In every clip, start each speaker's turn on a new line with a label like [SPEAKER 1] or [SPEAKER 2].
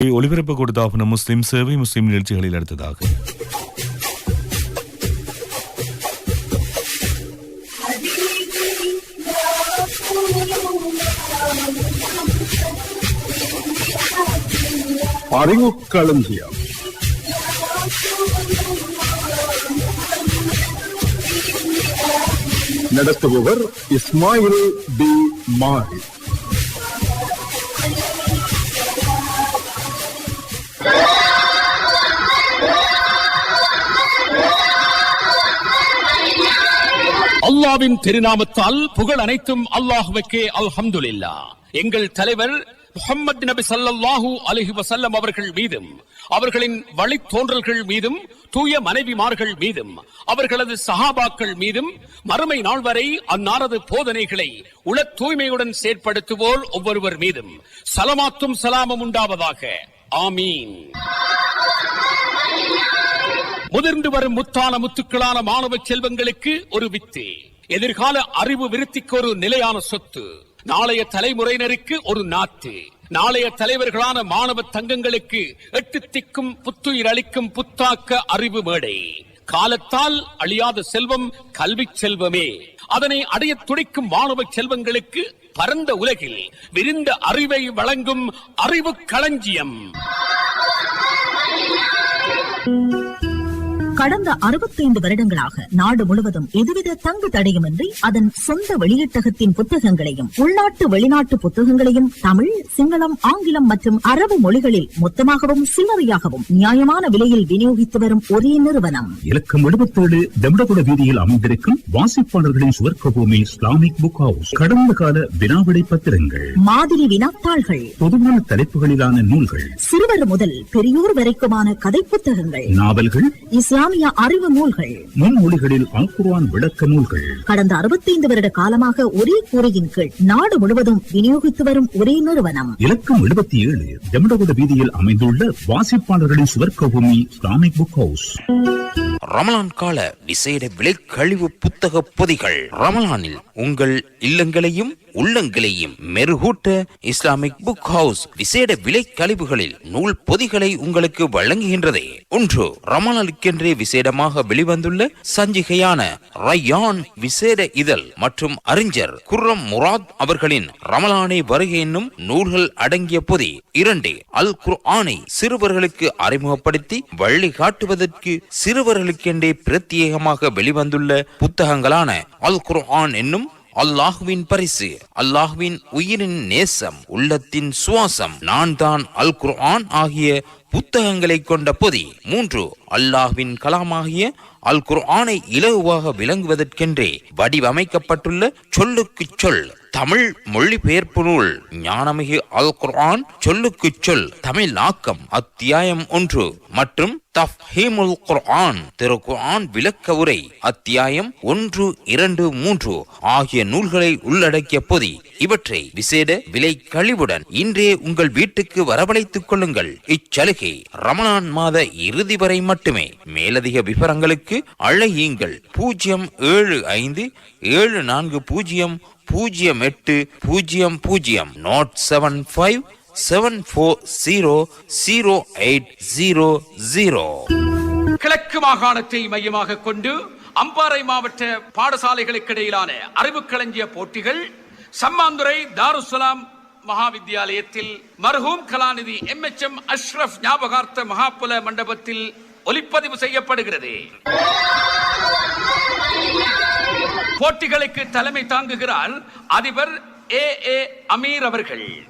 [SPEAKER 1] ஒளிபரப்பு கொடுத்தாபன முஸ்லிம் சேவை முஸ்லிம் நிகழ்ச்சிகளில் அடுத்ததாக
[SPEAKER 2] அறிவுக்களஞ்சியம் நடத்துபவர் இஸ்மாயில் டி மாரி
[SPEAKER 3] அல்லாவின் திருநாமத்தால் புகழ் அனைத்தும் அல்லாஹுவுக்கே அல்ஹம்துலில்லா. எங்கள் தலைவர் முஹம்மது நபி சல்லாஹூ அலைஹி வசல்லம் அவர்கள் மீதும் அவர்களின் வழித்தோன்றல்கள் மீதும் தூய மனைவிமார்கள் மீதும் அவர்களது சஹாபாக்கள் மீதும் மறுமை நாள் வரை அன்னாரது போதனைகளை உள தூய்மையுடன் செயற்படுத்துவோர் ஒவ்வொருவர் மீதும் சலமாத்தும் சலாமும் உண்டாவதாக. ஆமீன். முதிர்ந்து வரும் முத்தான முத்துக்களான மாணவ செல்வங்களுக்கு ஒரு வித்து. எதிர்கால அறிவு விருத்திக்கு ஒரு நிலையான சொத்து. நாளைய தலைமுறையினருக்கு ஒரு நாத்து நாளைய தலைவர்களான மாணவ தங்கங்களுக்கு எட்டு திக்கும் புத்துயிர் அளிக்கும் புத்தாக்க அறிவு மேடை. காலத்தால் அழியாத செல்வம் கல்வி செல்வமே. அதனை அடைய துடிக்கும் மாணவ செல்வங்களுக்கு பரந்த உலகில் விரிந்த அறிவை வழங்கும் அறிவு களஞ்சியம்
[SPEAKER 4] கடந்த அறுபத்தைந்து வருடங்களாக நாடு முழுவதும் எதுவித தங்கு தடையுமின்றி அதன் சொந்த வெளியீட்டகத்தின் புத்தகங்களையும் உள்நாட்டு வெளிநாட்டு புத்தகங்களையும் தமிழ் சிங்களம் ஆங்கிலம் மற்றும் அரபு மொழிகளில் மொத்தமாகவும் சில்லறையாகவும் நியாயமான விலையில் விநியோகித்து வரும் ஒரே நிறுவனம்.
[SPEAKER 5] இலக்கம் எழுபத்தேழு தம்டகுட வீதியில் அமைந்திருக்கும் வாசிப்பாளர்களின் சுவர்க்க பூமி இஸ்லாமிக் புக் ஹவுஸ் கடந்த கால வினாவிடை பத்திரங்கள்.
[SPEAKER 4] மாதிரி வினாத்தாள்கள்.
[SPEAKER 5] பொதுவான தலைப்புகளிலான நூல்கள்.
[SPEAKER 4] சிறுவர் முதல் பெரியோர் வரைக்குமான கதை புத்தகங்கள்.
[SPEAKER 5] நாவல்கள்.
[SPEAKER 4] இஸ்லாமிய அறிவு நூல்கள்.
[SPEAKER 5] முன்மொழிகளில் அல்குர்ஆன் விளக்க நூல்கள்.
[SPEAKER 4] கடந்த அறுபத்தைந்து வருட காலமாக ஒரே கூரையின் கீழ் நாடு முழுவதும் விநியோகித்து வரும் ஒரே நிறுவனம்.
[SPEAKER 5] இலக்கம் எழுபத்தி ஏழு தம்டகுட வீதியில் அமைந்துள்ள வாசிப்பாளர்களின் சுவர்க்க பூமி இஸ்லாமிக் புக் ஹவுஸ்
[SPEAKER 6] ரமலான் கால விசேட விலை கழிவு புத்தக பொதிகள். ரமலானில் உங்கள் இல்லங்களையும் உள்ளங்களையும் மெருகூட்ட இஸ்லாமிக் புக் ஹவுஸ் விசேட விலை கழிவுகளில் நூல் பொதிகளை உங்களுக்கு வழங்குகின்றதே. ஒன்று ரமணனுக்கென்றே விசேடமாக வெளிவந்துள்ள சஞ்சிகையான ரயான் விசேட இதழ் மற்றும் அறிஞர் குர்ரம் முராத் அவர்களின் ரமலானே வருகை என்னும் நூல்கள் அடங்கிய பொதி. இரண்டு அல் குர்ஆனை சிறுவர்களுக்கு அறிமுகப்படுத்தி வழிகாட்டுவதற்கு சிறுவர்களுக்கென்றே பிரத்யேகமாக வெளிவந்துள்ள புத்தகங்களான அல் குர்ஆன் என்னும் அல்லாஹுவின் பரிசு அல்லாஹுவின் உயிரின் நேசம் உள்ளத்தின் சுவாசம். நான் தான் அல் குர்ஆன் ஆகிய புத்தகங்களை கொண்ட பொதி. மூன்று அல்லாஹ்வின் கலாமாகிய அல் குர்ஆனை இலகுவாக விளங்குவதற்கென்றே வடிவமைக்கப்பட்டுள்ள சொல்லுக்கு சொல். தமிழ் மொழிபெயர்ப்பு நூல் ஞானமிகு அல் குர்ஆன் சொல்லுக்கு சொல் தமிழ் ஆக்கம் அத்தியாயம் ஒன்று மற்றும் தஃஹீமுல் குர்ஆன் திரு குர்ஆன் விளக்க உரை அத்தியாயம் ஒன்று இரண்டு மூன்று ஆகிய நூல்களை உள்ளடக்கிய பொதி. இவற்றை விசேட விலை கழிவுடன் இன்றே உங்கள் வீட்டுக்கு வரவழைத்துக் கொள்ளுங்கள். இச்சலுகை ரமணான் மாத இறுதி வரை மட்டுமே. மேலதிக விவரங்களுக்கு அழையுங்கள். பூஜ்ஜியம் ஏழு ஐந்து ஏழு நான்கு பூஜ்ஜியம் பூஜ்ஜியம் எட்டு பூஜ்ஜியம் பூஜ்ஜியம் nought seven five seven four zero zero eight zero zero
[SPEAKER 3] கிழக்கு மாகாணத்தை மையமாக கொண்டு அம்பாறை மாவட்ட பாடசாலைகளுக்கு இடையிலான அறிவு களஞ்சிய போட்டிகள் சம்மாந்துறை தாருசலாம் மகாவித்யாலயத்தில் மர்ஹூம் கலாநிதி எம் எச் எம் அஷ்ரப் ஞாபகார்த்த மகாபுல மண்டபத்தில் ஒலிப்பதிவு செய்யப்படுகிறது. போட்டிகளுக்கு தலைமை தாங்குகிறார் அதிபர் ஏ ஏ அமீர் அவர்கள்.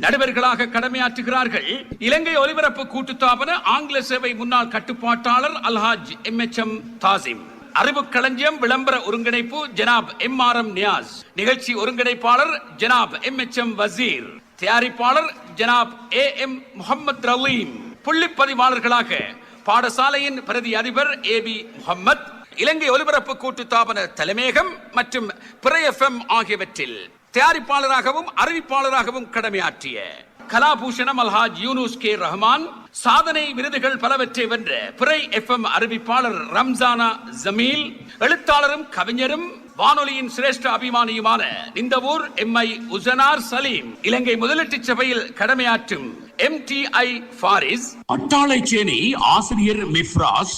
[SPEAKER 3] நடுவர்களாக கடமையாற்றுகிறார்கள். இலங்கை ஒலிபரப்பு கூட்டுத்தாபன ஆங்கில சேவை முன்னாள் கட்டுப்பாட்டாளர் Alhaj M H M Thassim. அறிவு களஞ்சியம் விளம்பர ஒருங்கிணைப்பு Janab M R M Niyas. நிகழ்ச்சி ஒருங்கிணைப்பாளர் Janab M H M Waseer. தயாரிப்பாளர் ஜனாப் ஏ எம் முகமது ரலீம். புள்ளிப்பதிவாளர்களாக பாடசாலையின் பிரதி அதிபர் ஏ பி முகம்மத் இலங்கை ஒலிபரப்பு கூட்டுத்தாபன தலைமையகம் மற்றும் பிற எஃப்எம் ஆகியவற்றில் தயாரிப்பாளராகவும் அறிவிப்பாளராகவும் கடமையாற்றிய கலாபூஷணம் அல்ஹாஜ் யூனுஸ் கே ரஹ்மான் சாதனை விருதுகள் பலவற்றை வென்ற பிறை எஃப்எம் அறிவிப்பாளர் ரம்ஜானா ஜமீல் எழுத்தாளரும் கவிஞரும் வானொலியின் சிரேஷ்ட அபிமானியுமான நிந்தவூர் எம்ஐ உசனார் சலீம் இலங்கை முதலீட்டு சபையில் கடமையாற்றும் எம்டிஐ ஃபாரிஸ்
[SPEAKER 7] அட்டாளைச்சேனை ஆசிரியர் மிஃப்ராஸ்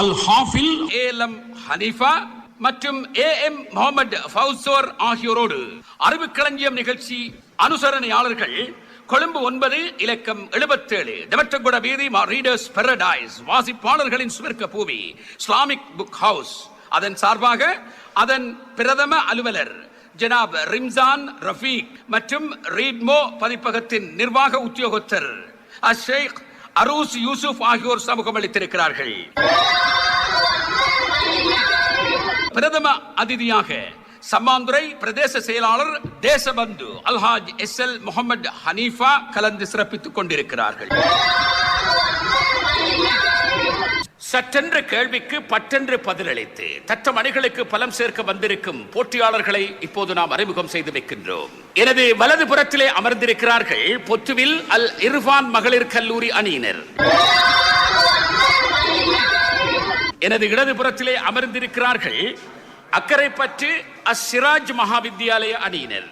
[SPEAKER 7] அல் ஹாஃபில்
[SPEAKER 3] ஏஎல்எம் ஹனீஃபா மற்றும் ஏ எம் முகமது ஃபவுசோர் ஆகியோரோடு அறிவுக்களஞ்சியம் நிகழ்ச்சி அனுசரணையாளர்கள் கொழும்பு ஒன்பது இலக்கம் எழுபத்தேழு டெமட்டகுட வீதி ரீடர்ஸ் பெரடைஸ் வாசிப்பாளர்களின் சுவர்க்க பூமி இஸ்லாமிக் புக் ஹவுஸ் அதன் சார்பாக அதன் பிரதம அலுவலர் ஜனாப் ரிம்சான் ரஃபீக் மற்றும் ரீட்மோ பதிப்பகத்தின் நிர்வாக உத்தியோகத்தர் அஷேக் அரூஸ் யூசுப் ஆகியோர் சமூகம் அளித்திருக்கிறார்கள். பிரதம அதிதியாக சம்மாந்துறை பிரதேச செயலாளர் தேசபந்து அல்ஹாஜ் எஸ் எல் முகமது ஹனீஃபா கலந்து சிறப்பித்துக் கொண்டிருக்கிறார்கள். சற்றென்ற கேள்விக்கு பற்றென்று பதிலளித்து. தத்த மணிகளுக்கு பலம் சேர்க்க வந்திருக்கும் போட்டியாளர்களை இப்போது நாம் அறிமுகம் செய்து வைக்கின்றோம். எனது வலது புறத்திலே அமர்ந்திருக்கிறார்கள் பொத்துவில் அல் இர்ஃபான் மகளிர் கல்லூரி அணியினர். எனது இடதுபுறத்திலே அமர்ந்திருக்கிறார்கள் அக்கரைப்பற்று அஸ்ராஜ் மகாவித்யாலய அணியினர்.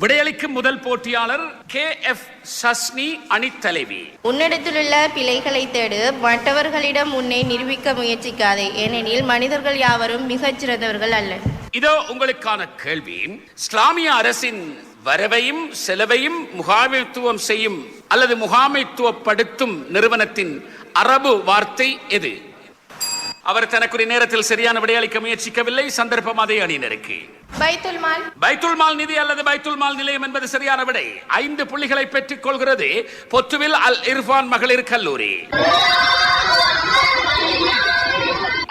[SPEAKER 3] விடையளிக்கும் முதல் போட்டியாளர் கே எஃப் சஸ்னி அணித்தலைவி
[SPEAKER 8] உன்னிடத்திலுள்ள பிழைகளை தேடு மற்றவர்களிடம் உன்னை நிரூபிக்க முயற்சிக்காதே. ஏனெனில் மனிதர்கள் யாவரும் மிகச் சிறந்தவர்கள் அல்ல.
[SPEAKER 3] இதோ உங்களுக்கான கேள்வி. இஸ்லாமிய அரசின் வரவையும் செலவையும் முகாமைத்துவம் செய்யும் அல்லது முகாமைத்துவப்படுத்தும் நிறுவனத்தின் அரபு வார்த்தை எது? அவர் தனக்குரிய நேரத்தில் சரியான விடையளிக்க முயற்சிக்கவில்லை. சந்தர்ப்பம் அதே அணியினருக்கு.
[SPEAKER 8] பைத்துல் மால்.
[SPEAKER 3] பைத்துல் மால் நிதி அல்லது பைத்துல் மால் நிலையம் என்பது சரியான விடை. ஐந்து புள்ளிகளை பெற்றுக் கொள்கிறது பொத்துவில் அல் இர்ஃபான் மகளிர் கல்லூரி.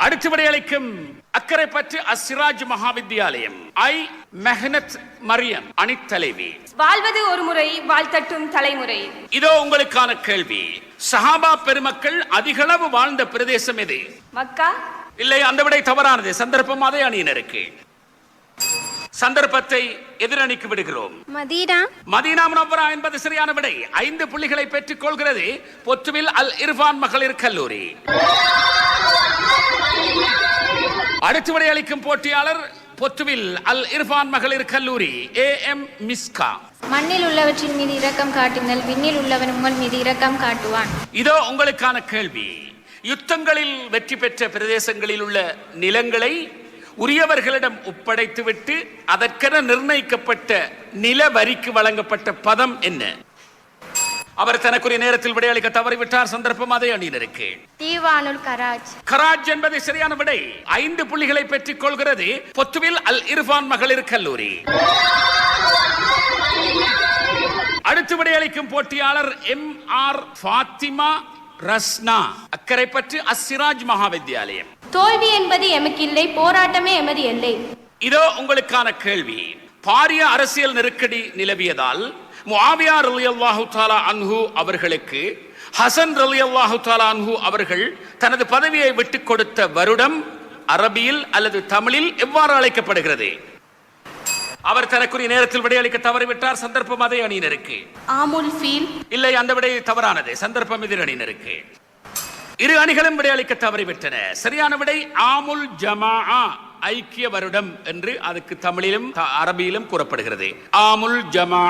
[SPEAKER 3] அடுத்து விடையளிக்கும் அக்கறை பற்றி அசிராஜ் மகாவித்யாலயம் ஐ. மெஹனத் மரியம் அணித்தலைவி
[SPEAKER 9] வாழ்வது ஒரு முறை வாழ்த்தட்டும் தலைமுறை.
[SPEAKER 3] இதோ உங்களுக்கான கேள்வி. சஹாபா பெருமக்கள் அதிகளவு வாழ்ந்த பிரதேசம் எது?
[SPEAKER 9] மக்கா?
[SPEAKER 3] இல்லை அந்த விடை தவறானது. சந்தர்ப்பம் அதே அணியினருக்கு. சந்தர்ப்பத்தை எதிரணிக்கு விடுகிறோம்.
[SPEAKER 8] மதீனா?
[SPEAKER 3] மதீனா முனவ்வரா என்பது சரியான விடை. ஐந்து புள்ளிகளை பெற்றுக் கொள்கிறது பொத்துவில் அல் இர்ஃபான் மகளிர் கல்லூரி. அடுத்து விடை அளிக்கும் போட்டியாளர் பொத்துவில் அல் இர்ஃபான் மகளிர் கல்லூரி ஏ எம் மிஸ்கா.
[SPEAKER 8] மண்ணில் உள்ளவற்றின் மீது இரக்கம் காட்டுங்கள் விண்ணில் உள்ளவன் உங்கள் மீது இரக்கம் காட்டுவான்.
[SPEAKER 3] இதோ உங்களுக்கான கேள்வி. யுத்தங்களில் வெற்றி பெற்ற பிரதேசங்களில் உள்ள நிலங்களை உரியவர்களிடம் ஒப்படைத்துவிட்டு அதற்கென நிர்ணயிக்கப்பட்ட நில வரிக்கு வழங்கப்பட்ட பதம் என்ன? அவர் தனக்குரிய நேரத்தில் விடையளிக்க தவறிவிட்டார். சந்தர்ப்பம் அதே அணியினருக்கு.
[SPEAKER 8] தீவானுல் கராஜ்.
[SPEAKER 3] கராஜ் என்பது சரியான விடை. ஐந்து புள்ளிகளை பெற்றுக் கொள்கிறது. பொத்துவில் அல் இர்ஃபான் மகளிர் கல்லூரி. அடுத்து விடையளிக்கும் போட்டியாளர் எம் ஆர் ஃபாத்திமா ரஸ்னா. அக்கறை பற்றி அசிராஜ் மகாவித்யாலயம்.
[SPEAKER 9] தோல்வி என்பது எமக்கில்லை போராட்டமே எமது எல்லை.
[SPEAKER 3] இதோ உங்களுக்கான கேள்வி. பாரிய அரசியல் நெருக்கடி நிலவியதால் முஆவியா ரலியல்லாஹு தஆலா அன்ஹு அவர்களுக்கு ஹசன் ரலியல்லாஹு தஆலா அன்ஹு அவர்கள் தனது பதவியை விட்டுக் கொடுத்த வருடம் அரபியில் அல்லது தமிழில் எவ்வாறு அழைக்கப்படுகிறது? அவர் தனக்குரிய நேரத்தில் விடையளிக்க தவறிவிட்டார். சந்தர்ப்பம் அதே அணியினருக்கு.
[SPEAKER 9] ஆமுல் ஃபீல்.
[SPEAKER 3] இல்லை அந்த விடை தவறானது. சந்தர்ப்பம் எதிர் அணியினருக்கு. இரு அணிகளும் விடையளிக்க தவறிவிட்டன. சரியான விடை ஆமுல் ஜமா ஐக்கிய வருடம் என்று அதுக்கு தமிழிலும் அரபியிலும் கூறப்படுகிறது. ஆமுல் ஜமா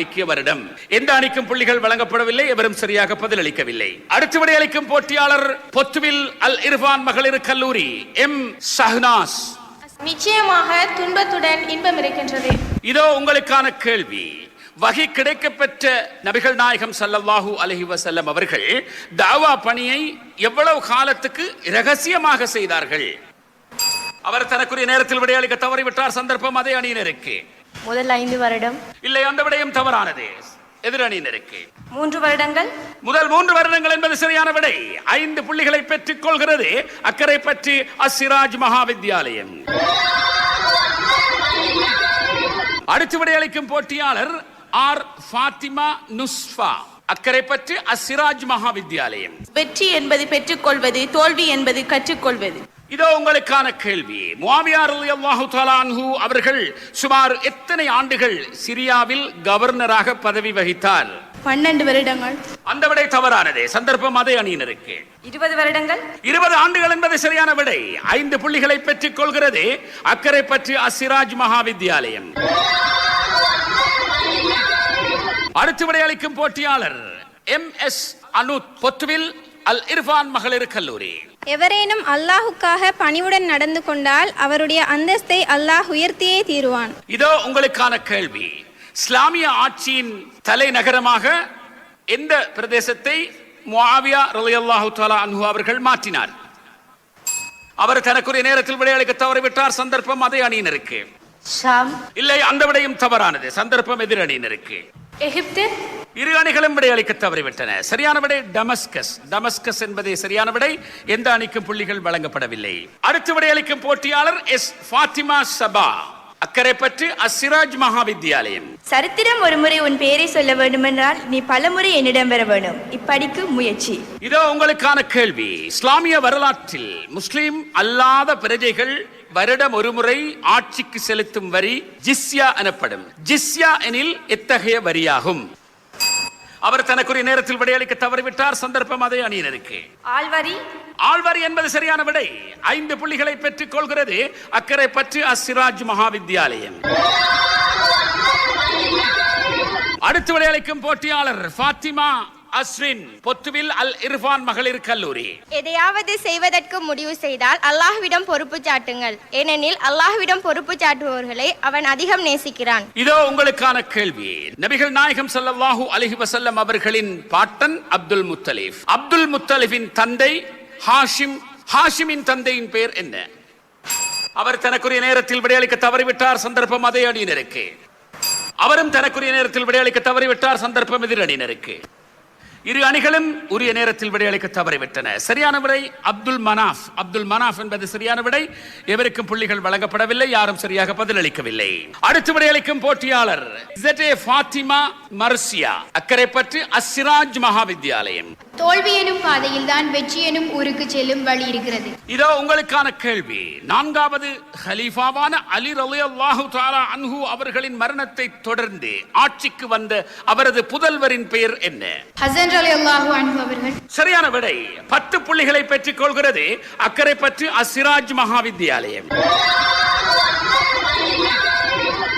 [SPEAKER 3] ஐக்கிய வருடம். எந்த அணிக்கும் புள்ளிகள் வழங்கப்படவில்லை எவரும் சரியாக பதிலளிக்கவில்லை. அடுத்து விடையளிக்கும் போட்டியாளர் பொத்துவில் அல் இர்ஃபான் மகளிர் கல்லூரி எம். சஹ்னாஸ்
[SPEAKER 9] நிச்சயமாக துன்பத்துடன் இன்பம் இருக்கின்றது.
[SPEAKER 3] இதோ உங்களுக்கான கேள்வி. வகை கிடைக்கப்பெற்ற நபிகள் நாயகம் ஸல்லல்லாஹு அலைஹி வஸல்லம் அவர்கள் தாவா பணியை எவ்வளவு காலத்துக்கு ரகசியமாக செய்தார்கள்? அவர் தனக்குரிய நேரத்தில் விடையளிக்க தவறிவிட்டார் சந்தர்ப்பம் அதே அணியினருக்கு
[SPEAKER 8] முதல் ஐந்து வருடம்.
[SPEAKER 3] இல்லை அந்த விடயம் தவறானது. எதிர் அணியினருக்கு
[SPEAKER 9] மூன்று வருடங்கள்.
[SPEAKER 3] முதல் மூன்று வருடங்கள் என்பது சரியான விடை. ஐந்து புள்ளிகளை பெற்றுக் கொள்கிறது அக்கறை பற்றி அசிராஜ் மகாவித்யாலயம். அடுத்து விடையளிக்கும் போட்டியாளர் ஆர் ஃபாத்திமா நுஸ்ஃபா. அக்கறை பற்றி அசிராஜ் மகாவித்யாலயம்.
[SPEAKER 9] வெற்றி என்பது பெற்றுக்கொள்வது தோல்வி என்பது கற்றுக்கொள்வது.
[SPEAKER 3] இதோ உங்களுக்கான கேள்வி. முஆவியா ரலியல்லாஹு தஆலா அன்ஹு அவர்கள் சுமார் எத்தனை ஆண்டுகள் சிரியாவில் கவர்னராக பதவி வகித்தார்?
[SPEAKER 9] பன்னெண்டு வருடங்கள்.
[SPEAKER 3] அந்த விடை தவறானது. சந்தர்ப்பம் அதே அணியினருக்கு.
[SPEAKER 9] இருபது வருடங்கள்.
[SPEAKER 3] இருபது ஆண்டுகள் என்பது சரியான விடை. ஐந்து புள்ளிகளை பெற்றுக் கொள்கிறது அக்கறை பற்றி அசிராஜ் மகாவித்யாலயம். அடுத்து விடையளிக்கும் போட்டியாளர் எம் எஸ் அனுத் பொத்துவில் அல் இர்ஃபான் மகளிர் கல்லூரி.
[SPEAKER 8] எவரேனும் அல்லாஹுக்காக பணிவுடன் நடந்து கொண்டால் அவருடைய அந்தஸ்தை அல்லாஹ் உயர்த்தியே தீருவான்.
[SPEAKER 3] இதோ உங்களுக்கான கேள்வி. இஸ்லாமிய ஆட்சியின் தலைநகரமாக எந்த பிரதேசத்தை முஆவியா ரலியல்லாஹு தஆலா அன்ஹு அவர்கள் மாற்றினார்? அவர் தனக்குரிய நேரத்தில் விடையளிக்க தவறிவிட்டார். சந்தர்ப்பம் அதே அணியினருக்கு.
[SPEAKER 9] ஷாம்.
[SPEAKER 3] இல்லை அந்த விடையும் தவறானது. சந்தர்ப்பம் எதிர் அணியினருக்கு.
[SPEAKER 9] எகிப்து.
[SPEAKER 3] இரு அணிகளும் விடையளிக்க தவறிவிட்டன. சரியான விடை டமஸ்கஸ். டமஸ்கஸ் என்பதே சரியான விடை. எந்த அணிக்கும் புள்ளிகள் வழங்கப்படவில்லை. அடுத்து விடையளிக்கும் போட்டியாளர் எஸ் ஃபாத்திமா சபா. அக்கறை பற்றி அசிராஜ் மகாவித்யாலயம்
[SPEAKER 9] சரித்திரம் ஒருமுறை உன் பெயரை சொல்ல வேண்டுமென்றால் நீ பலமுறை என்னிடம் வர வேண்டும். இப்படிக்கு முயற்சி.
[SPEAKER 3] இதோ உங்களுக்கான கேள்வி. இஸ்லாமிய வரலாற்றில் முஸ்லிம் அல்லாத பிரஜைகள் வருடம் ஒருமுறை ஆட்சிக்கு செலுத்தும் வரி ஜிஸ்யா எனப்படும். ஜிஸ்யா எனில் எத்தகைய வரியாகும்? அவர் தனக்குரிய நேரத்தில் விடையளிக்க தவறிவிட்டார். சந்தர்ப்பம் அதே அணியினருக்கு.
[SPEAKER 9] ஆழ்வரி.
[SPEAKER 3] ஆழ்வாரி என்பது சரியான விடை. ஐந்து புள்ளிகளை பெற்றுக் கொள்கிறது. அக்கறை பற்றி அசிராஜ் மகாவித்யாலயம். அடுத்து விடையளிக்கும் போட்டியாளர் ஃபாத்திமா அஸ்வின் பொத்துவில் அல் இர்ஃபான் மகளிர் கல்லூரி.
[SPEAKER 8] எதையாவது செய்வதற்கு முடிவு செய்தால் அல்லாஹ்விடம் பொறுப்பு சாட்டுங்கள். ஏனெனில் அல்லாஹ்விடம் பொறுப்பு சாட்டுபவர்களை அவன் அதிகம் நேசிக்கிறான்.
[SPEAKER 3] இதோ உங்களுக்கான கேள்வி. நபிகள் நாயகம் ஸல்லல்லாஹு அலைஹி வஸல்லம் அவர்களின் பாட்டன் அப்துல் முத்தலிஃப் அப்துல் முத்தலிஃபின் தந்தை ஹாஷிம் ஹாஷிமின் தந்தையின் பெயர் என்ன? அவர் தனக்குரிய நேரத்தில் விடையளிக்க தவறிவிட்டார் சந்தர்ப்பம் அதே அணியினருக்கு. அவரும் தனக்குரிய நேரத்தில் விடையளிக்க தவறிவிட்டார் சந்தர்ப்பம் எதிர் அணியினருக்கு. இரு அணிகளும் உரிய நேரத்தில் விடையளிக்க தவறிவிட்டன. சரியான விடை அப்துல் மனாஃப். அப்துல் மனாஃப் என்பது சரியான விடை. எவருக்கும் புள்ளிகள் வழங்கப்படவில்லை யாரும் சரியாக பதிலளிக்கவில்லை. அடுத்து விடையளிக்கும் போட்டியாளர் ஃபாத்திமா மர்சியா அக்கறை பற்றி அஸ்ராஜ் மகாவித்யாலயம்.
[SPEAKER 8] தோல்வி எனும் பாதையில் தான் வெற்றி எனும் ஊருக்கு செல்லும் வழி இருக்கிறது.
[SPEAKER 3] இதோ உங்களுக்கான கேள்வி. நான்காவது ஹலீஃபாவான அலி ரலியல்லாஹு தஆலா அன்ஹு அவர்களின் மரணத்தை தொடர்ந்து ஆட்சிக்கு வந்த அவரது புதல்வரின் பெயர் என்ன?
[SPEAKER 8] ஹசன் அலி அல்லாஹு அன்பு அவர்கள்.
[SPEAKER 3] சரியான விடை. பத்து புள்ளிகளை பெற்றுக் கொள்கிறது. அக்கறை பற்றி அசிராஜ் மகாவித்யாலயம்.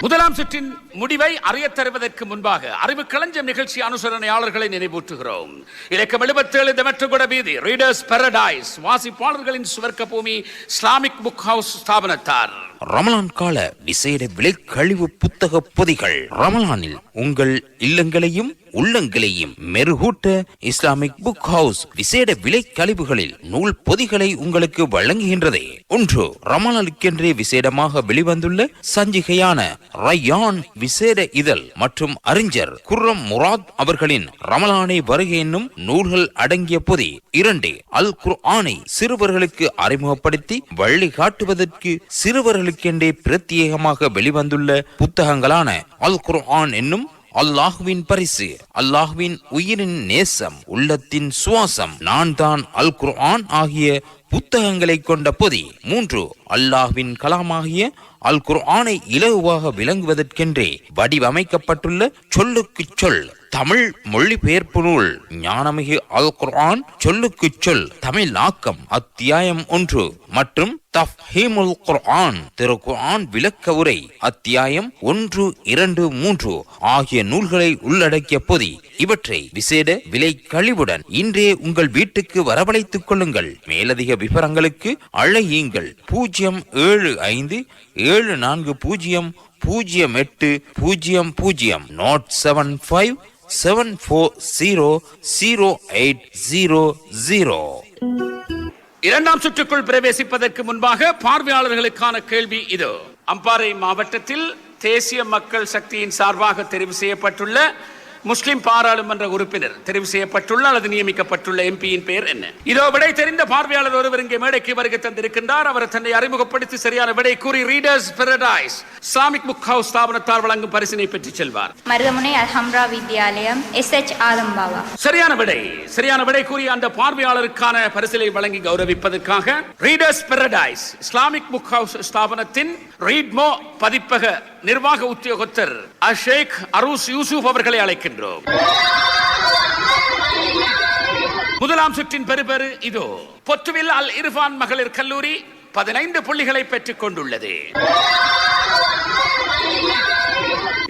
[SPEAKER 3] முதலாம் சுற்றின் முடிவை அறியத் தருவதற்கு முன்பாக அறிவு களஞ்சம் நிகழ்ச்சி அனுசரணையாளர்களை நினைவூட்டுகிறோம். இலக்கம் எழுபத்தேழு தெமற்றுகுட வீதி ரீடர்ஸ் பாரடைஸ் வாசிப்பாளர்களின் சுவர்க்க பூமி இஸ்லாமிக் புக் ஹவுஸ் ஸ்தாபனத்தார்.
[SPEAKER 6] ரமலான் கால விசேட விலை கழிவு புத்தக பொதிகள். ரமலானில் உங்கள் இல்லங்களையும் உள்ளங்களையும் மெருகூட்ட இஸ்லாமிக் புக் ஹவுஸ் விசேட விலை கழிவுகளில் நூல் பொதிகளை உங்களுக்கு வழங்குகின்றது. ஒன்று ரமணலுக்கென்றே விசேடமாக வெளிவந்துள்ள சஞ்சிகையான ரயான் விசேட இதழ் மற்றும் அறிஞர் குர்ரம் முராத் அவர்களின் ரமலானை வருகை என்னும் நூல்கள் அடங்கிய பொதி. இரண்டு அல் குர்ஆனை சிறுவர்களுக்கு அறிமுகப்படுத்தி வழி காட்டுவதற்கு சிறுவர்களுக்கென்றே பிரத்யேகமாக வெளிவந்துள்ள புத்தகங்களான அல் குர்ஆன் என்னும் அல்லாஹுவின் பரிசு அல்லாஹுவின் உயிரின் நேசம் உள்ளத்தின் சுவாசம். நான் தான் அல் குர்ஆன் ஆகிய புத்தகங்களை கொண்ட பொதி. மூன்று அல்லாஹ்வின் கலாமாகிய அல் குர்ஆனை இலகுவாக விளங்குவதற்கென்றே வடிவமைக்கப்பட்டுள்ள சொல்லுக்கு சொல். தமிழ் மொழிபெயர்ப்பு நூல் ஞானமிகு அல் குர்ஆன் சொல்லுக்கு சொல் தமிழ் ஆக்கம் அத்தியாயம் ஒன்று மற்றும் தஃஹீமுல் குர்ஆன் திரு குர்ஆன் விளக்க உரை அத்தியாயம் ஒன்று இரண்டு மூன்று ஆகிய நூல்களை உள்ளடக்கிய பொதி. இவற்றை விசேட விலை கழிவுடன் இன்றே உங்கள் வீட்டுக்கு வரவழைத்துக் கொள்ளுங்கள். மேலதிக விவரங்களுக்கு அழையுங்கள். பூஜ்ஜியம் ஏழு ஐந்து ஏழு நான்கு பூஜ்ஜியம் பூஜ்ஜியம் எட்டு பூஜ்ஜியம் பூஜ்ஜியம் nought seven five seven four zero zero eight zero zero
[SPEAKER 3] இரண்டாம் சுற்றுக்குள் பிரவேசிப்பதற்கு முன்பாக பார்வையாளர்களுக்கான கேள்வி இது. அம்பாறை மாவட்டத்தில் தேசிய மக்கள் சக்தியின் சார்பாக தெரிவு செய்யப்பட்டுள்ள முஸ்லிம் பாராளுமன்ற உறுப்பினர் தெரிவு செய்யப்பட்டுள்ள அல்லது நியமிக்கப்பட்டுள்ள எம்பியின் பெயர் என்ன? இதோ விடை தெரிந்த பார்வையாளர் ஒருவர் இங்கே மேடைக்கு வருகை தந்திருக்கின்றார். அவர் தன்னை அறிமுகப்படுத்தி சரியான விடை கூறி readers paradise Islamic book house ஸ்தாபனத்தார் வழங்கும் பரிசினை பெற்றுச் செல்வார்.
[SPEAKER 8] மருதமுனை அல்ஹம்ரா வித்யாலயம் எஸ் எச் ஆதம்பாவா
[SPEAKER 3] சரியான விடை சரியான விடை கூறிய அந்த பார்வையாளருக்கான பரிசிலை வழங்கி கௌரவிப்பதற்காக readers paradise Islamic book house ஸ்தாபனத்தின் ரீட்மோ பதிப்பக நிர்வாக உத்தியோகத்தர் அஷேக் அரூஸ் யூசுப் அவர்களை அழைக்கின்றோம் முதலாம் சுற்றின் பெறுபெறு இதோ பொற்றுவில் அல் இர்ஃபான் மகளிர் கல்லூரி பதினைந்து புள்ளிகளை பெற்றுக் கொண்டுள்ளது.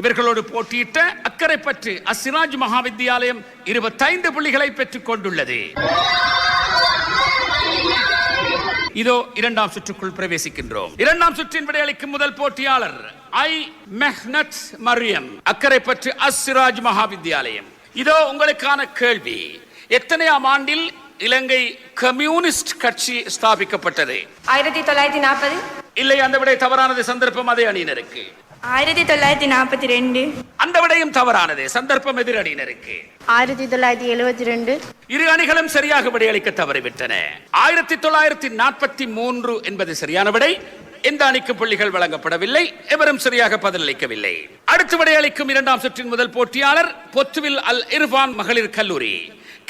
[SPEAKER 3] இவர்களோடு போட்டியிட்ட அக்கரைப்பற்று அசிராஜ் மகாவித்யாலயம் இருபத்தைந்து புள்ளிகளை பெற்றுக் கொண்டுள்ளது. இதோ இரண்டாம் சுற்றுக்குள் பிரவேசிக்கின்றோம். இரண்டாம் சுற்றின் விடையளிக்கும் முதல் போட்டியாளர் ஐ மெஹ்னத் மரியம் அக்கரைப்பற்று அஸ்ராஜ் மகாவித்யாலயம். இதோ உங்களுக்கான கேள்வி. எத்தனையாம் ஆண்டில் இலங்கை கம்யூனிஸ்ட் கட்சி ஸ்தாபிக்கப்பட்டது?
[SPEAKER 9] ஆயிரத்தி தொள்ளாயிரத்தி நாற்பது.
[SPEAKER 3] இல்லை அந்த விடை தவறானது. சந்தர்ப்பம் அதே அணியினருக்கு.
[SPEAKER 9] ஆயிரத்தி தொள்ளாயிரத்தி நாற்பத்தி ரெண்டு.
[SPEAKER 3] அந்த விடையும் தவறானது. சந்தர்ப்பம் எதிர் அணியினருக்கு.
[SPEAKER 8] ஆயிரத்தி தொள்ளாயிரத்தி எழுபத்தி ரெண்டு.
[SPEAKER 3] இரு அணிகளும் சரியாக விடையளிக்க தவறிவிட்டன. ஆயிரத்தி தொள்ளாயிரத்தி நாற்பத்தி மூன்று என்பது சரியான விடை. எந்த அணிக்கு புள்ளிகள் வழங்கப்படவில்லை எவரும் சரியாக பதிலளிக்கவில்லை. அடுத்து விடையளிக்கும் இரண்டாம் சுற்றின் முதல் போட்டியாளர் பொத்துவில் அல் இர்பான் மகளிர் கல்லூரி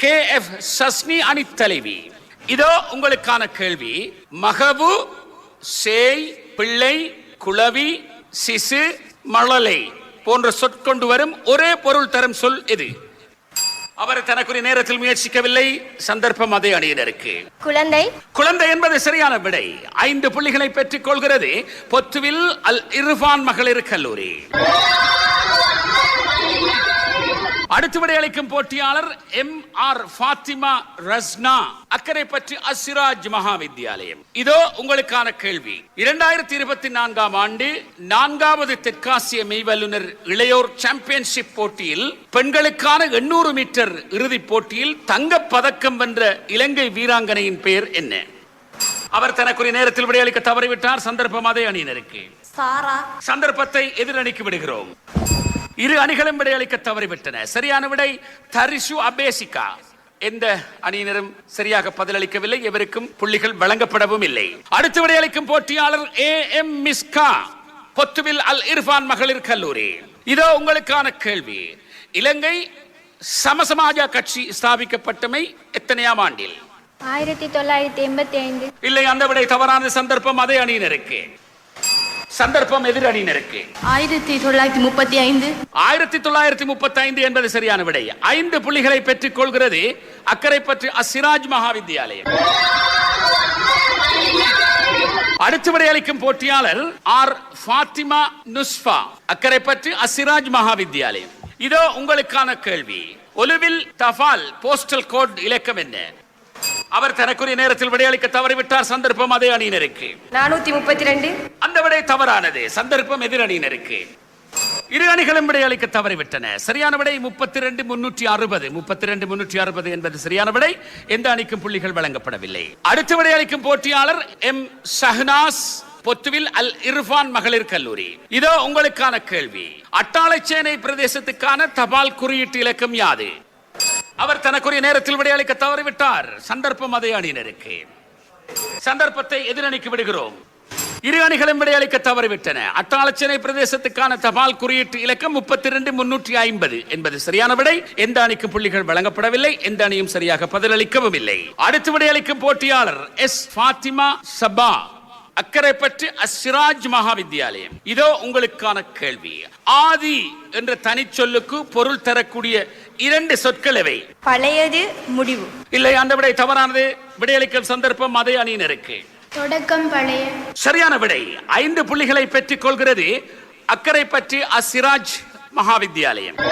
[SPEAKER 3] கே. எஃப். சஸ்னி அணி தலைவி. இதோ உங்களுக்கான கேள்வி. மகவு சேய் பிள்ளை குளவி சிசு மழலை போன்ற சொற்கொண்டு வரும் ஒரே பொருள் தரும் சொல் எது? அவர் தனக்குரிய நேரத்தில் முயற்சிக்கவில்லை. சந்தர்ப்பம் அதே அணியினருக்கு.
[SPEAKER 8] குழந்தை.
[SPEAKER 3] குழந்தை என்பது சரியான விடை. ஐந்து புள்ளிகளை பெற்றுக் கொள்கிறது. பொத்துவில் அல் இர்ஃபான் மகளிர் கல்லூரி. அடுத்து விடையளிக்கும் போட்டியாளர் எம் ஆர் ஃபாத்திமா ரஸ்னா. அக்கறை பற்றி அசிராஜ் மகாவித்யாலயம் இதோ உங்களுக்கான கேள்வி. இரண்டாயிரத்தி இருபத்தி நான்காம் ஆண்டு நான்காவது தெற்காசிய மெய்வல்லுனர் இளையோர் சாம்பியன்ஷிப் போட்டியில் பெண்களுக்கான எண்ணூறு மீட்டர் இறுதிப் போட்டியில் தங்கப் பதக்கம் வென்ற இலங்கை வீராங்கனையின் பெயர் என்ன? அவர் தனக்குரிய நேரத்தில் விடையளிக்க தவறிவிட்டார். சந்தர்ப்பம் அதே அணியினருக்கு. சந்தர்ப்பத்தை எதிரணிக்கு விடுகிறோம். இரு அணிகளும் விடையளிக்க தவறிவிட்டன. சரியான விடை தரிசு அபேசிகா. எந்த அணியினரும் சரியாக பதிலளிக்கவில்லை. எவருக்கும் புள்ளிகள் வழங்கப்படவும் இல்லை. அடுத்து விடையளிக்கும் போட்டியாளர் ஏ எம் மிஸ்கா. பொத்துவில் அல் இர்ஃபான் மகளிர் கல்லூரி. இதோ உங்களுக்கான கேள்வி. இலங்கை சமசமாஜா கட்சி ஸ்தாபிக்கப்பட்டமை எத்தனையாம் ஆண்டில்?
[SPEAKER 8] ஆயிரத்தி தொள்ளாயிரத்தி எண்பத்தி ஐந்து.
[SPEAKER 3] இல்லை அந்த விடை தவறான சந்தர்ப்பம் அதே அணியினருக்கு. சந்தர்ப்பம் எதிர் அணியினருக்கு
[SPEAKER 8] ஆயிரத்தி தொள்ளாயிரத்தி முப்பத்தி ஐந்து.
[SPEAKER 3] ஆயிரத்தி தொள்ளாயிரத்தி முப்பத்தி ஐந்து என்பது சரியான விடை. ஐந்து புள்ளிகளை பெற்றுக் கொள்கிறது அக்கறை பற்றி அசிராஜ் மகாவித்யாலயம் அடுத்து விடையளிக்கும் போட்டியாளர் ஆர் ஃபாத்திமா நுஸ்ஃபா அக்கறை பற்றி அசிராஜ் மகாவித்யாலயம் இதோ உங்களுக்கான கேள்வி. ஒலுவில் தபால் போஸ்டல் கோட் இலக்கம் என்ன? அவர் தனக்குரிய நேரத்தில் விடையளிக்க தவறிவிட்டார். சந்தர்ப்பம் அதே அணியினருக்கு.
[SPEAKER 9] நானூத்தி முப்பத்தி ரெண்டு.
[SPEAKER 3] அந்த விடை தவறானது. சந்தர்ப்பம் எதிர் அணியினருக்கு. இரு அணிகளும் விடையளிக்க தவறிவிட்டன. சரியான விடை முப்பத்தி ரெண்டு முன்னூற்றி அறுபது. முப்பத்தி ரெண்டு முன்னூற்றி அறுபது என்பது சரியான விடை. எந்த அணிக்கும் புள்ளிகள் வழங்கப்படவில்லை. அடுத்த விடையளிக்கும் போட்டியாளர் எம் ஷஹ்னாஸ் பொத்துவில் அல் இர்ஃபான் மகளிர் கல்லூரி. இதோ உங்களுக்கான கேள்வி. அட்டாளைச்சேனை பிரதேசத்துக்கான தபால் குறியீட்டு இலக்கம் யாது? அவர் தனக்குரிய நேரத்தில் விடையளிக்க தவறிவிட்டார். சந்தர்ப்பம் அதை அணியினருக்கு. சந்தர்ப்பத்தை எதிரணிக்கு விடுகிறோம். இரு அணிகளும் விடையளிக்க தவறிவிட்டன. அட்டாளச்சனை பிரதேசத்துக்கான தபால் குறியீட்டு இலக்கம் முப்பத்தி ரெண்டு முன்னூற்றி ஐம்பது என்பது சரியான விடை. எந்த அணிக்கும் புள்ளிகள் வழங்கப்படவில்லை. எந்த அணியும் சரியாக பதிலளிக்கவும் இல்லை. அடுத்து விடையளிக்கும் போட்டியாளர் எஸ் ஃபாத்திமா சபா. அக்கறை பற்றி அஸ்ராஜ் மகாவித்யாலயம் இதோ உங்களுக்கான கேள்வி. ஆதி என்ற தனிச்சொல்லுக்கு பொருள் தரக்கூடிய இரண்டு சொற்கள் எவை
[SPEAKER 9] பழையது முடிவு.
[SPEAKER 3] இல்லை அந்த விடை தவறானது. விடையளிக்கும் சந்தர்ப்பம் அதே அணியினருக்கு.
[SPEAKER 8] தொடக்கம் பழைய.
[SPEAKER 3] சரியான விடை. ஐந்து புள்ளிகளை பெற்றுக் கொள்கிறது அக்கறை பற்றி அசிராஜ் மகாவித்யாலயம்.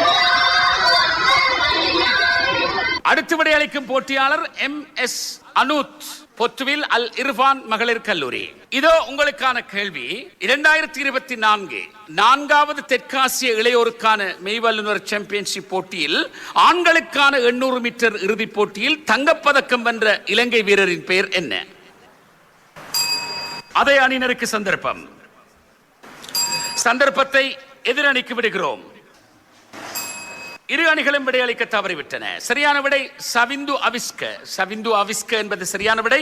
[SPEAKER 3] அடுத்து விடையளிக்கும் போட்டியாளர் எம் எஸ் அனூத் பொத்துவில் அல் இர்ஃபான் மகளிர் கல்லூரி. இதோ உங்களுக்கான கேள்வி. இரண்டாயிரத்தி இருபத்தி நான்கு நான்காவது தெற்காசிய இளையோருக்கான மெய்வல்லுநர் சாம்பியன்ஷிப் போட்டியில் ஆண்களுக்கான எண்ணூறு மீட்டர் இறுதிப் போட்டியில் தங்கப்பதக்கம் வென்ற இலங்கை வீரரின் பெயர் என்ன? அதே அணியினருக்கு சந்தர்ப்பம். சந்தர்ப்பத்தை எதிரணிக்கு விடுகிறோம். இரு அணிகளும் விடையளிக்க தவறிவிட்டன. சரியான விடை சவிந்து அவிஸ்க. சவிந்து அவிஸ்க என்பது சரியான விடை.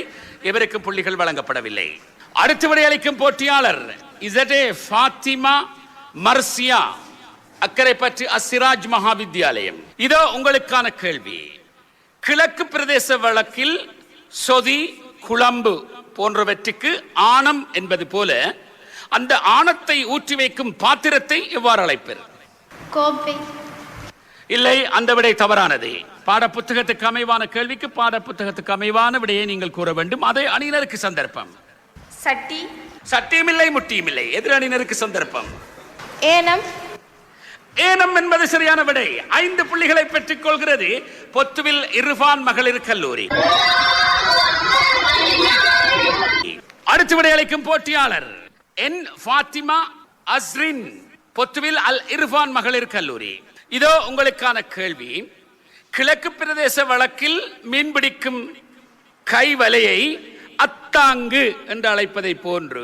[SPEAKER 3] இவருக்கு புள்ளிகள் வழங்கப்படவில்லை. அடுத்து விடையளிக்கும் போட்டியாளர் இசடே ஃபாத்திமா மர்சியா. அக்கறை பற்றி அசிராஜ் மகாவித்யாலயம். இதோ உங்களுக்கான கேள்வி. கிழக்கு பிரதேச வழக்கில் சொதி குழம்பு போன்றவற்றுக்கு ஆணம் என்பது போல அந்த ஆணத்தை ஊற்றி வைக்கும் பாத்திரத்தை எவ்வாறு அழைப்பர்?
[SPEAKER 8] கோப்பை.
[SPEAKER 3] இல்லை அந்த விடை தவறானது. பாட புத்தகத்துக்கு அமைவான கேள்விக்கு பாட புத்தகத்துக்கு அமைவான விடையை நீங்கள் கூற வேண்டும். அதை அணியினருக்கு சந்தர்ப்பம்.
[SPEAKER 9] சட்டி.
[SPEAKER 3] சட்டியும் இல்லை முட்டியும் இல்லை எதிர் அணியினருக்கு சந்தர்ப்பம்.
[SPEAKER 8] ஏனம்.
[SPEAKER 3] ஏனம் என்பது சரியான விடை. ஐந்து புள்ளிகளை பெற்றுக் கொள்கிறது பொத்துவில் இர்ஃபான் மகளிர் கல்லூரி. அடுத்து விடையளிக்கும் போட்டியாளர் என் ஃபாத்திமா அஸ்ரின் பொத்துவில் அல் இர்ஃபான் மகளிர் கல்லூரி. இதோ உங்களுக்கான கேள்வி. கிழக்கு பிரதேச வழக்கில் மீன்பிடிக்கும் கைவலையை அத்தாங்கு என்று அழைப்பதை போன்று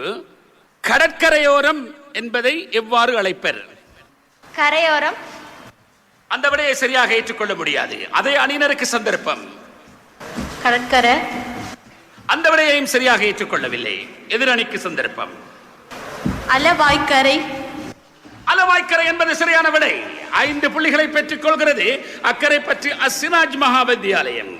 [SPEAKER 3] கடற்கரையோரம் என்பதை எவ்வாறு அழைப்பர்?
[SPEAKER 8] கரையோரம்.
[SPEAKER 3] அந்த விடையை சரியாக ஏற்றுக்கொள்ள முடியாது. அதை அணியினருக்கு சந்தர்ப்பம்.
[SPEAKER 8] கடற்கரை.
[SPEAKER 3] அந்த விடையையும் சரியாக ஏற்றுக்கொள்ளவில்லை. எதிரணிக்கு சந்தர்ப்பம்.
[SPEAKER 8] அலவாய்க்கரை
[SPEAKER 3] அலவாய்க்கரை என்பது சரியான விடை. ஐந்து புள்ளிகளை பெற்றுக் கொள்கிறது. அக்கறை பற்றி அசினாஜ் மகா வித்தியாலயம்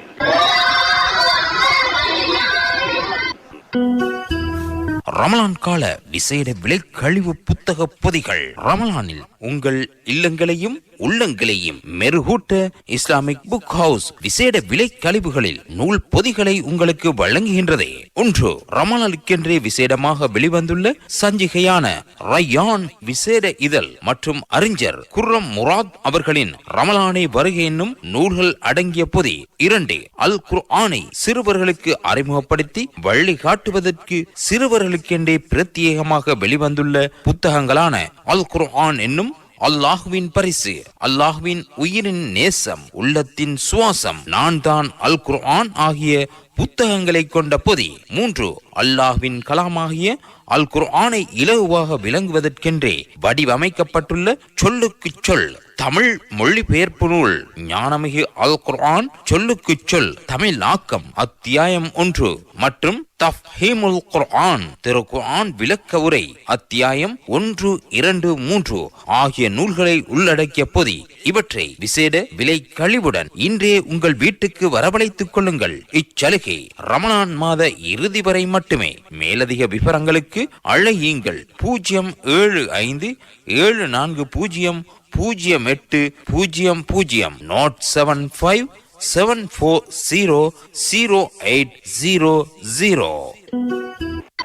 [SPEAKER 6] ரமலான் கால விசேட விலை கழிவு புத்தக பொதிகள். ரமலானில் உங்கள் இல்லங்களையும் உள்ளங்களையும் மெருகூட்ட இஸ்லாமிக் புக் ஹவுஸ் விசேட விலை கழிவுகளில் நூல் பொதிகளை உங்களுக்கு வழங்குகின்றது. ஒன்று ரமலானுக்கென்றே விசேடமாக வெளிவந்துள்ள சஞ்சிகையான ரயான் விசேட இதழ் மற்றும் அறிஞர் குர்ரம் முராத் அவர்களின் ரமலானே வருகை என்னும் நூல்கள் அடங்கிய பொதி. இரண்டு அல் குர்ஆனை சிறுவர்களுக்கு அறிமுகப்படுத்தி வழி காட்டுவதற்கு சிறுவர்களுக்கென்றே பிரத்யேகமாக வெளிவந்துள்ள புத்தகங்களான அல் குர்ஆன் என்னும் அல்லாஹுவின் பரிசு அல்லாஹுவின் உயிரின் நேசம் உள்ளத்தின் சுவாசம். நான் தான் அல் குர்ஆன் ஆகிய புத்தகங்களை கொண்ட பொதி. மூன்று அல்லாஹ்வின் கலாமாகிய அல் குர்ஆனை இலகுவாக விளங்குவதற்கென்றே வடிவமைக்கப்பட்டுள்ள சொல்லுக்கு சொல். தமிழ் மொழிபெயர்ப்பு நூல் ஞானமிகு அல் குர்ஆன் சொல்லுக்கு சொல் தமிழ் ஆக்கம் அத்தியாயம் ஒன்று மற்றும் தஃஹீமுல் குர்ஆன் திரு குர்ஆன் விளக்க உரை அத்தியாயம் ஒன்று இரண்டு மூன்று ஆகிய நூல்களை உள்ளடக்கிய பொதி. இவற்றை விசேட விலை கழிவுடன் இன்றே உங்கள் வீட்டுக்கு வரவழைத்துக் கொள்ளுங்கள். இச்சலுகை ரமணான் மாத இறுதி வரை மட்டுமே. மேலதிக விவரங்களுக்கு அழையுங்கள். பூஜ்ஜியம் ஏழு ஐந்து ஏழு நான்கு பூஜ்ஜியம் பூஜ்ஜியம் எட்டு பூஜ்ஜியம் பூஜ்ஜியம் nought seven five seven four zero zero eight zero zero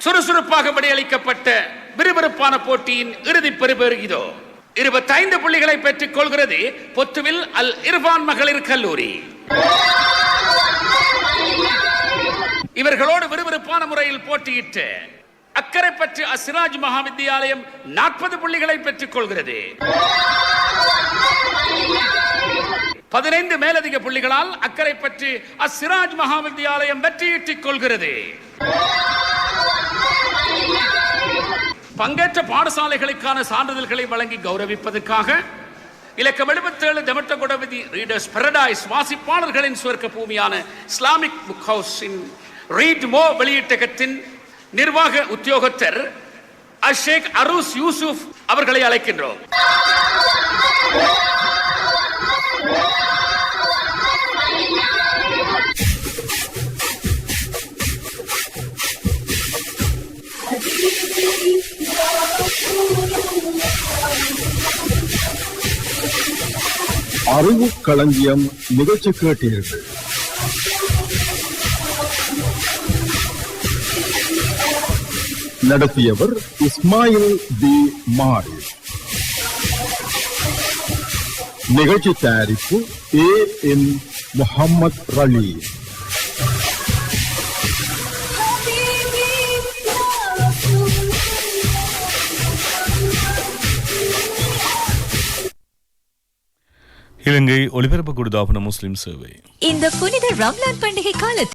[SPEAKER 3] சுறுசுறுப்பாக விடையளிக்கப்பட்ட விறுவிறுப்பான போட்டியின் இறுதி பெறுபேறு இதோ இருபத்தைந்து புள்ளிகளை பெற்றுக் கொள்கிறது பொத்துவில் அல் இர்பான் மகளிர் கல்லூரி. இவர்களோடு விறுவிறுப்பான முறையில் போட்டியிட்டு அக்கரைப்பற்று அசிராஜ் மகாவித்தியாலயம் நாற்பது புள்ளிகளை பெற்றுக் கொள்கிறது. பதினைந்து மேலதிக புள்ளிகளால் அக்கறை பற்றி அசிராஜ் மகாவித்தியாலயம் வெற்றியீட்டிக் கொள்கிறது. பங்கேற்ற பாடசாலைகளுக்கான சான்றிதழ்களை வழங்கி கௌரவிப்பதற்காக இலக்கம் எழுபத்தேழு டெமட்டகுடவிதி ரீடர்ஸ் பெரடைஸ் வாசிப்பாளர்களின் சுவர்க்க பூமியான இஸ்லாமிக் புக் ஹவுஸின் ரீட் மோ வெளியீட்டகத்தின் நிர்வாக உத்தியோகத்தர் அஷேக் அரூஸ் யூசுப் அவர்களை அழைக்கின்றோம்.
[SPEAKER 2] அறிவு களஞ்சியம் நிகழ்ச்சி கேட்டீர்கள். நடத்தியவர் இஸ்மாயில் தி மாரி. நிகழ்ச்சி தயாரிப்பு ஏ என் முகமது ரலீம்
[SPEAKER 1] இலங்கை ஒலிபரப்பு கூடுதாபன முஸ்லிம் சேவை.
[SPEAKER 10] இந்த புனித ரம்லான் பண்டிகை காலத்தில்